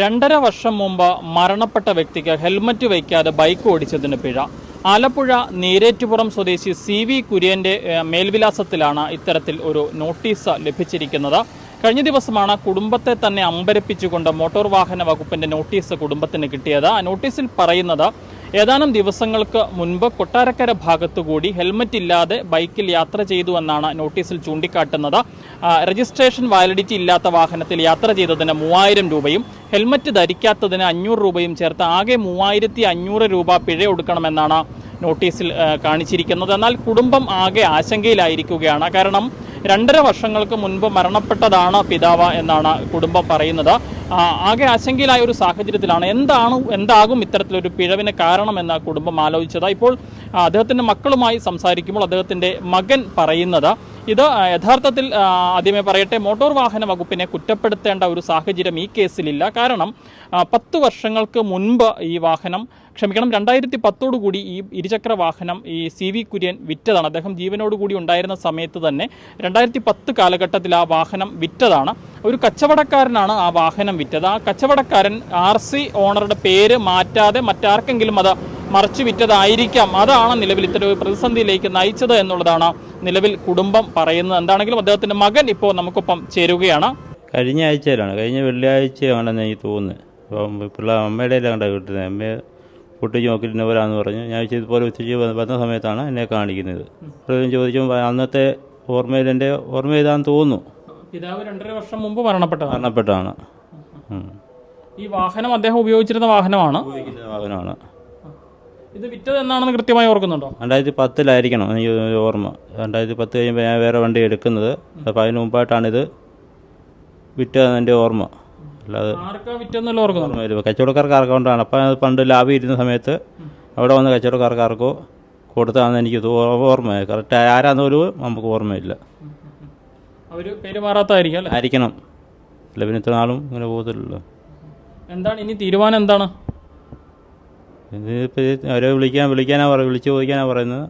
രണ്ടര വർഷം മുമ്പ് മരണപ്പെട്ട വ്യക്തിക്ക് ഹെൽമറ്റ് വയ്ക്കാതെ ബൈക്ക് ഓടിച്ചതിന് പിഴ. ആലപ്പുഴ നീരേറ്റുപുറം സ്വദേശി സി വി കുര്യന്റെ മേൽവിലാസത്തിലാണ് ഇത്തരത്തിൽ ഒരു നോട്ടീസ് ലഭിച്ചിരിക്കുന്നത്. കഴിഞ്ഞ ദിവസമാണ് കുടുംബത്തെ തന്നെ അമ്പരപ്പിച്ചുകൊണ്ട് മോട്ടോർ വാഹന വകുപ്പിന്റെ നോട്ടീസ് കുടുംബത്തിന് കിട്ടിയത്. ആ നോട്ടീസിൽ പറയുന്നത് ഏതാനും ദിവസങ്ങൾക്ക് മുൻപ് കൊട്ടാരക്കര ഭാഗത്തുകൂടി ഹെൽമറ്റ് ഇല്ലാതെ ബൈക്കിൽ യാത്ര ചെയ്തു എന്നാണ് നോട്ടീസിൽ ചൂണ്ടിക്കാട്ടുന്നത്. രജിസ്ട്രേഷൻ വാലിഡിറ്റി ഇല്ലാത്ത വാഹനത്തിൽ യാത്ര ചെയ്തതിന് മൂവായിരം രൂപയും ഹെൽമറ്റ് ധരിക്കാത്തതിന് അഞ്ഞൂറ് രൂപയും ചേർത്ത് ആകെ മൂവായിരത്തി അഞ്ഞൂറ് രൂപ പിഴ കൊടുക്കണമെന്നാണ് നോട്ടീസിൽ കാണിച്ചിരിക്കുന്നത്. എന്നാൽ കുടുംബം ആകെ ആശങ്കയിലായിരിക്കുകയാണ്. കാരണം രണ്ടര വർഷങ്ങൾക്ക് മുൻപ് മരണപ്പെട്ടതാണ് പിതാവ് എന്നാണ് കുടുംബം പറയുന്നത്. ആകെ ആശങ്കയിലായ ഒരു സാഹചര്യത്തിലാണ്. എന്താണ് എന്താകും ഇത്തരത്തിലൊരു പിഴവിന് കാരണമെന്ന് കുടുംബം ആലോചിച്ചത്. ഇപ്പോൾ അദ്ദേഹത്തിന്റെ മക്കളുമായി സംസാരിക്കുമ്പോൾ അദ്ദേഹത്തിന്റെ മകൻ പറയുന്നത് ഇത് യഥാർത്ഥത്തിൽ ആദ്യമേ പറയട്ടെ മോട്ടോർ വാഹന വകുപ്പിനെ കുറ്റപ്പെടുത്തേണ്ട ഒരു സാഹചര്യം ഈ കേസിലില്ല. കാരണം പത്ത് വർഷങ്ങൾക്ക് മുൻപ് ഈ വാഹനം ക്ഷമിക്കണം രണ്ടായിരത്തി പത്തോടു കൂടി ഈ ഇരുചക്ര വാഹനം ഈ സി വി കുര്യൻ വിറ്റതാണ്. അദ്ദേഹം ജീവനോട് കൂടി ഉണ്ടായിരുന്ന സമയത്ത് തന്നെ രണ്ടായിരത്തി പത്ത് കാലഘട്ടത്തിൽ ആ വാഹനം വിറ്റതാണ്. ഒരു കച്ചവടക്കാരനാണ് ആ വാഹനം വിറ്റത്. ആ കച്ചവടക്കാരൻ ആർ സി ഓണറുടെ പേര് മാറ്റാതെ മറ്റാർക്കെങ്കിലും അത് മറച്ചു വിറ്റതായിരിക്കാം അതാണ് നിലവിൽ ഇത്തരം ഒരു പ്രതിസന്ധിയിലേക്ക് നയിച്ചത് എന്നുള്ളതാണ് നിലവിൽ കുടുംബം പറയുന്നത്. എന്താണെങ്കിലും അദ്ദേഹത്തിന്റെ മകൻ ഇപ്പോൾ നമുക്കൊപ്പം ചേരുകയാണ്. കഴിഞ്ഞ ആഴ്ചയിലാണ്. കഴിഞ്ഞ വെള്ളിയാഴ്ചയാണെന്ന് എനിക്ക് തോന്നുന്നത് അപ്പം പിള്ളേർ അമ്മയുടെ കണ്ട കിട്ടുന്നത് അമ്മയെ പൊട്ടിച്ച് നോക്കിയിട്ട് ഇന്നവരാന്ന് പറഞ്ഞു. ഞാൻ ഇതുപോലെ ഉച്ചയ്ക്ക് വന്ന- സമയത്താണ് എന്നെ കാണിക്കുന്നത്. അപ്പോൾ ചോദിച്ചു അന്നത്തെ ഓർമ്മയിൽ എന്റെ ഓർമ്മ ചെയ്താന്ന് തോന്നുന്നു. പിതാവ് രണ്ടര വർഷം മുമ്പ് മരണപ്പെട്ടതാണ്. മരണപ്പെട്ടാണ് ഈ വാഹനം അദ്ദേഹം ഉപയോഗിച്ചിരുന്ന വാഹനമാണ്. വാഹനമാണ്. ഇത് വിറ്റത് എന്നാണെന്ന് കൃത്യമായി ഓർക്കുന്നുണ്ടോ? രണ്ടായിരത്തി പത്തിലായിരിക്കണം എനിക്ക് ഓർമ്മ. രണ്ടായിരത്തി പത്ത് കഴിയുമ്പോൾ ഞാൻ വേറെ വണ്ടി എടുക്കുന്നത്. അപ്പോൾ അതിന് മുമ്പായിട്ടാണ് ഇത് വിറ്റതെന്ന് എന്റെ ഓർമ്മ. അല്ലാതെ വിറ്റെന്നുള്ള ഓർക്കുന്നുണ്ടോ? കച്ചവടക്കാർക്ക് ആർക്കൊണ്ടാണ് അപ്പം അത് പണ്ട് ലാഭം ഇരുന്ന സമയത്ത് അവിടെ വന്ന് കച്ചവടക്കാർക്ക് ആർക്കോ കൊടുത്താന്ന് എനിക്ക് ഓർമ്മയായി. ഓർമ്മ കറക്റ്റ് ആരാന്നൊരു നമുക്ക് ഓർമ്മയില്ല. അവർ പെരുമാറാത്തായിരിക്കും ആയിരിക്കണം. അല്ല പിന്നെ ഇത്ര നാളും ഇങ്ങനെ പോകത്തില്ലല്ലോ. എന്താണ് ഇനി തീരുമാനം എന്താണ്? അവരെ വിളിക്കാൻ വിളിക്കാനാ പറയുന്നത് വിളിച്ചു ചോദിക്കാനാ പറയുന്നത്.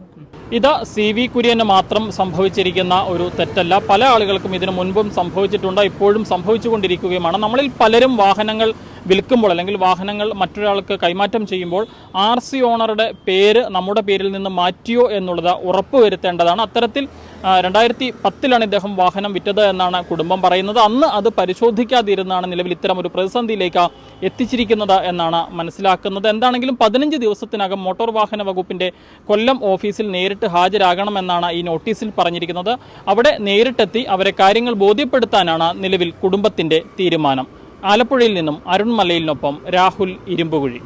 ഇത് സി വി കുര്യന് മാത്രം സംഭവിച്ചിരിക്കുന്ന ഒരു തെറ്റല്ല. പല ആളുകൾക്കും ഇതിനു മുൻപും സംഭവിച്ചിട്ടുണ്ട്. ഇപ്പോഴും സംഭവിച്ചുകൊണ്ടിരിക്കുകയുമാണ്. നമ്മളിൽ പലരും വാഹനങ്ങൾ വിൽക്കുമ്പോൾ അല്ലെങ്കിൽ വാഹനങ്ങൾ മറ്റൊരാൾക്ക് കൈമാറ്റം ചെയ്യുമ്പോൾ ആർ സി ഓണറുടെ പേര് നമ്മുടെ പേരിൽ നിന്ന് മാറ്റിയോ എന്നുള്ളത് ഉറപ്പുവരുത്തേണ്ടതാണ്. അത്തരത്തിൽ രണ്ടായിരത്തി പത്തിലാണ് ഇദ്ദേഹം വാഹനം വിറ്റത് എന്നാണ് കുടുംബം പറയുന്നത്. അന്ന് അത് പരിശോധിക്കാതിരുന്നാണ് നിലവിൽ ഇത്തരം ഒരു പ്രതിസന്ധിയിലേക്ക് എത്തിച്ചിരിക്കുന്നത് എന്നാണ് മനസ്സിലാക്കുന്നത്. എന്താണെങ്കിലും പതിനഞ്ച് ദിവസത്തിനകം മോട്ടോർ വാഹന വകുപ്പിന്റെ കൊല്ലം ഓഫീസിൽ നേരിട്ട് ഹാജരാകണമെന്നാണ് ഈ നോട്ടീസിൽ പറഞ്ഞിരിക്കുന്നത്. അവിടെ നേരിട്ടെത്തി അവരെ കാര്യങ്ങൾ ബോധ്യപ്പെടുത്താനാണ് നിലവിൽ കുടുംബത്തിന്റെ തീരുമാനം. ആലപ്പുഴയിൽ നിന്നും അരുൺമലയിലിനൊപ്പം രാഹുൽ ഇരുമ്പുകുഴി.